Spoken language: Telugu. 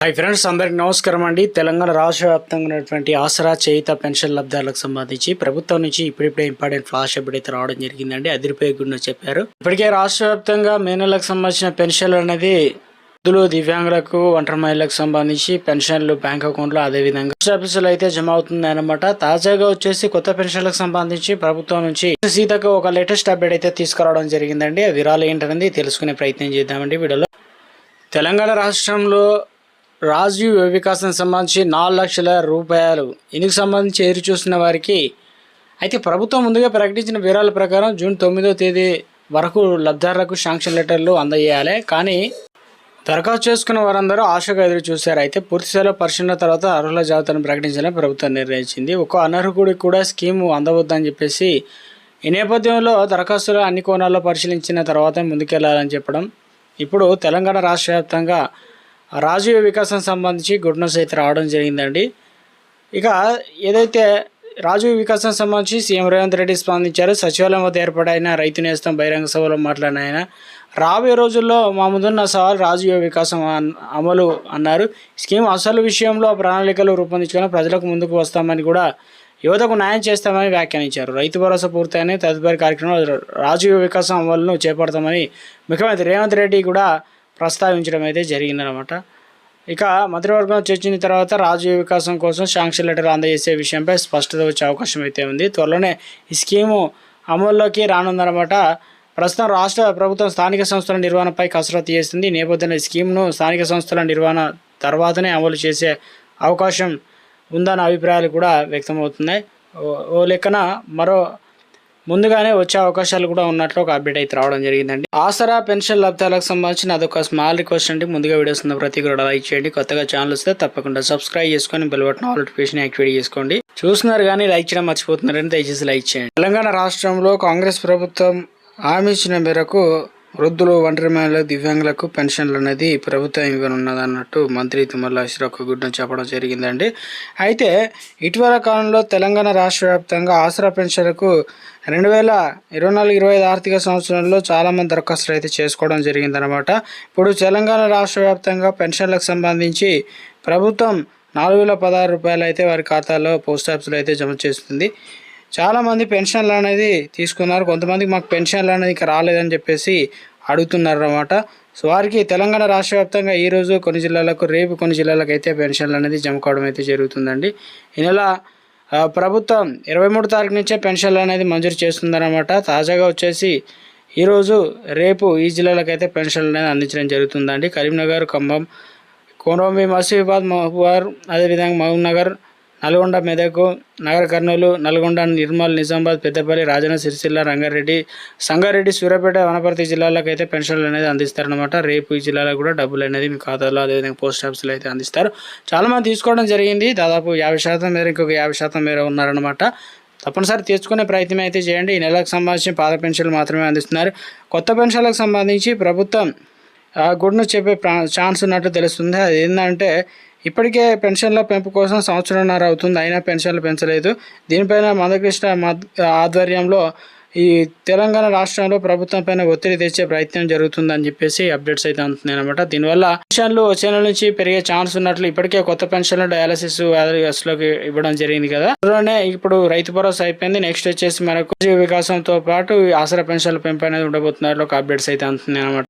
హాయ్ ఫ్రెండ్స్ అందరికి నమస్కారం అండి. తెలంగాణ రాష్ట్ర వ్యాప్తంగా ఉన్నటువంటి ఆసరా చేయిత పెన్షన్ లబ్ధాలకు సంబంధించి ప్రభుత్వం నుంచి ఇప్పుడిప్పుడే ఇంపార్టెంట్ ఫ్లాష్ అప్డేట్ అయితే రావడం జరిగిందండి. అదిరిపోయకుండా చెప్పారు. ఇప్పటికే రాష్ట్ర వ్యాప్తంగా మే నెలకు సంబంధించిన పెన్షన్లు అనేది వృద్ధులు దివ్యాంగులకు ఒంటరి మహిళలకు సంబంధించి పెన్షన్లు బ్యాంక్ అకౌంట్లో అదేవిధంగా పోస్ట్ ఆఫీసులు అయితే జమ అవుతుంది అనమాట తాజాగా వచ్చేసి కొత్త పెన్షన్లకు సంబంధించి ప్రభుత్వం నుంచి సీతకు ఒక లేటెస్ట్ అప్డేట్ అయితే తీసుకురావడం జరిగిందండి. ఆ వివరాలు ఏంటనేది తెలుసుకునే ప్రయత్నం చేద్దామండి వీడియోలో. తెలంగాణ రాష్ట్రంలో రాజీవ్ వికాసం సంబంధించి నాలుగు లక్షల రూపాయలు. ఇందుకు సంబంధించి ఎదురు చూస్తున్న వారికి అయితే ప్రభుత్వం ముందుగా ప్రకటించిన వివరాల ప్రకారం జూన్ తొమ్మిదో తేదీ వరకు లబ్ధారులకు శాంక్షన్ లెటర్లు అందజేయాలి. కానీ దరఖాస్తు చేసుకున్న వారందరూ ఆశగా ఎదురు చూశారు. అయితే పూర్తిస్థాయిలో పరిశీలన తర్వాత అర్హుల జాబితాను ప్రకటించాలని ప్రభుత్వం నిర్ణయించింది. ఒక అనర్హుడికి కూడా స్కీము అందవద్దని చెప్పేసి ఈ నేపథ్యంలో దరఖాస్తులు అన్ని కోణాల్లో పరిశీలించిన తర్వాత ముందుకెళ్ళాలని చెప్పడం. ఇప్పుడు తెలంగాణ రాష్ట్ర వ్యాప్తంగా రాజీవ వికాసం సంబంధించి గుడ్ న్యూస్ అయితే రావడం జరిగిందండి. ఇక ఏదైతే రాజీవ్ వికాసం సంబంధించి సీఎం రేవంత్ రెడ్డి స్పందించారు సచివాలయం వద్ద ఏర్పాటైన రైతు నేస్తం బహిరంగ సభలో మాట్లాడిన ఆయన రాబోయే రోజుల్లో మా ముందున్న సవాల్ రాజీవ వికాసం అమలు అన్నారు. స్కీమ్ అసలు విషయంలో ప్రణాళికలు రూపొందించుకొని ప్రజలకు ముందుకు వస్తామని కూడా యువతకు న్యాయం చేస్తామని వ్యాఖ్యానించారు. రైతు భరోసా పూర్తయిన తదుపరి కార్యక్రమంలో రాజీవ వికాసం అమలును చేపడతామని ముఖ్యమంత్రి రేవంత్ రెడ్డి కూడా ప్రస్తావించడం అయితే జరిగిందనమాట ఇక మంత్రివర్గం చర్చించిన తర్వాత రాజీవ్ వికాసం కోసం శాంక్షన్ లెటర్ అందజేసే విషయంపై స్పష్టత వచ్చే అవకాశం అయితే ఉంది. త్వరలోనే ఈ స్కీము అమల్లోకి రానుందనమాట ప్రస్తుతం రాష్ట్ర ప్రభుత్వం స్థానిక సంస్థల నిర్వహణపై కసరత్తు చేస్తుంది. ఈ నేపథ్యంలో ఈ స్కీమ్ను స్థానిక సంస్థల నిర్వహణ తర్వాతనే అమలు చేసే అవకాశం ఉందన్న అభిప్రాయాలు కూడా వ్యక్తమవుతున్నాయి. ఓ- ఓ లెక్కన మరో ముందుగానే వచ్చే అవకాశాలు కూడా ఉన్నట్లు ఒక అప్డేట్ అయితే రావడం జరిగిందండి. ఆసరా పెన్షన్ లబ్ధాలకు సంబంధించిన అదొక స్మాల్ రిక్వెస్ట్ అండి. ముందుగా వీడియోస్ ఉన్న ప్రతి కూడా లైక్ చేయండి. కొత్తగా ఛానల్ వస్తే తప్పకుండా సబ్స్క్రైబ్ చేసుకొని బెల్ బటన్ నోటిఫికేషన్ యాక్టివేట్ చేసుకోండి. చూస్తున్నారు కానీ లైక్ చేయడం మర్చిపోతున్నారని దయచేసి లైక్ చేయండి. తెలంగాణ రాష్ట్రంలో కాంగ్రెస్ ప్రభుత్వం హామీ ఇచ్చిన మేరకు వృద్ధులు ఒంటరి మహిళలు దివ్యాంగులకు పెన్షన్లు అనేది ప్రభుత్వం ఇవ్వనున్నది అన్నట్టు మంత్రి తుమ్మల ఒక గుడ్డం చెప్పడం జరిగిందండి. అయితే ఇటీవల కాలంలో తెలంగాణ రాష్ట్ర వ్యాప్తంగా ఆసరా పెన్షన్లకు రెండు వేల ఇరవై నాలుగు ఇరవై ఐదు ఆర్థిక సంవత్సరంలో చాలామంది దరఖాస్తులు అయితే చేసుకోవడం జరిగిందనమాట ఇప్పుడు తెలంగాణ రాష్ట్ర వ్యాప్తంగా పెన్షన్లకు సంబంధించి ప్రభుత్వం నాలుగు వేల పదహారు రూపాయలు అయితే వారి ఖాతాలో పోస్ట్ ఆఫీస్లో అయితే జమ చేస్తుంది. చాలామంది పెన్షన్లు అనేది తీసుకున్నారు. కొంతమందికి మాకు పెన్షన్లు అనేది ఇంకా రాలేదని చెప్పేసి అడుగుతున్నారు అన్నమాట సో వారికి తెలంగాణ రాష్ట్ర వ్యాప్తంగా ఈరోజు కొన్ని జిల్లాలకు రేపు కొన్ని జిల్లాలకు అయితే పెన్షన్లు అనేది జమ కావడం అయితే జరుగుతుందండి. ఈ నెల ప్రభుత్వం ఇరవై మూడు తారీఖు నుంచే పెన్షన్లు అనేది మంజూరు చేస్తుందన్నమాట. తాజాగా వచ్చేసి ఈరోజు రేపు ఈ జిల్లాలకు అయితే పెన్షన్లు అనేది అందించడం జరుగుతుందండి. కరీంనగర్ ఖమ్మం కోనోమి మసీబాద్ మహబూబార్ అదేవిధంగా మహబూబ్ నగర్ నల్గొండ మెదకు నగర కర్నూలు నల్గొండ నిర్మల్ నిజామాబాద్ పెద్దపల్లి రాజన్న సిరిసిల్ల రంగారెడ్డి సంగారెడ్డి సూర్యాపేట వనపర్తి జిల్లాలకు అయితే పెన్షన్లు అనేది అందిస్తారనమాట రేపు ఈ జిల్లాలకు కూడా డబ్బులు అనేది మీ ఖాతాలో అదేవిధంగా పోస్ట్ ఆఫీస్లో అయితే అందిస్తారు. చాలామంది తీసుకోవడం జరిగింది. దాదాపు యాభై శాతం మేర ఇంకొక యాభై శాతం మేర ఉన్నారనమాట తప్పనిసరి తీసుకునే ప్రయత్నం అయితే చేయండి. ఈ నెలకు సంబంధించి పాత పెన్షన్లు మాత్రమే అందిస్తున్నారు. కొత్త పెన్షన్లకు సంబంధించి ప్రభుత్వం ఆ, గుడ్ను చెప్పే ప్రా- ఛాన్స్ ఉన్నట్టు తెలుస్తుంది. అది ఏంటంటే ఇప్పటికే పెన్షన్ల పెంపు కోసం సంవత్సరంన్నర అవుతుంది అయినా పెన్షన్లు పెంచలేదు. దీనిపైన మందకృష్ణ ఆధ్వర్యంలో ఈ తెలంగాణ రాష్ట్రంలో ప్రభుత్వం పైన ఒత్తిడి తెచ్చే ప్రయత్నం జరుగుతుందని చెప్పేసి అప్డేట్స్ అయితే అందుతున్నాయి అనమాట దీనివల్ల పెన్షన్లు వచ్చే నెల నుంచి పెరిగే ఛాన్స్ ఉన్నట్లు ఇప్పటికే కొత్త పెన్షన్లు డయాలసిస్లోకి ఇవ్వడం జరిగింది కదా. అందులోనే ఇప్పుడు రైతు భరోసా అయిపోయింది. నెక్స్ట్ వచ్చేసి మనకు వికాసంతో పాటు ఈ ఆసరా పెన్షన్ల పెంపు అనేది ఉండబోతున్నట్లు ఒక అప్డేట్స్ అయితే అందుతున్నాయి అనమాట